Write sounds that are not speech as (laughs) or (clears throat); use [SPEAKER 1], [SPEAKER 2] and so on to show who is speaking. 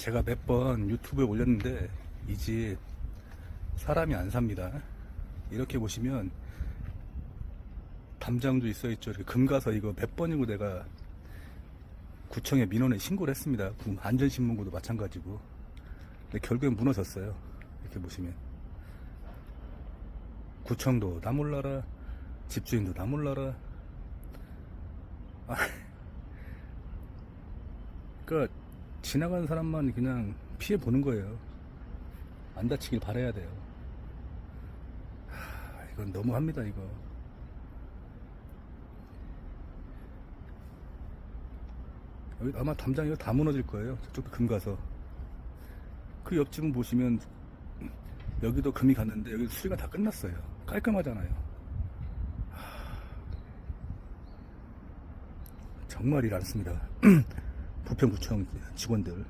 [SPEAKER 1] 제가 몇 번 유튜브에 올렸는데 이 집 사람이 안 삽니다. 이렇게 보시면 담장도 있어 있죠. 이렇게 금 가서 이거 몇 번이고 내가 구청에 민원에 신고를 했습니다. 구- 안전신문고도 마찬가지고. 근데 결국엔 무너졌어요. 이렇게 보시면. 구청도 나 몰라라. 집주인도 나 몰라라. 아, (laughs) 그러니까 지나가는 사람만 그냥 피해 보는 거예요. 안 다치길 바라야 돼요. 하, 이건 너무합니다, 이거. 여기 아마 담장 이거 다 무너질 거예요. 저쪽도 금 가서. 그 옆집은 보시면 여기도 금이 갔는데 여기 수리가 다 끝났어요. 깔끔하잖아요. 하, 정말 일안 씁니다. (clears throat) 부평구청 직원들.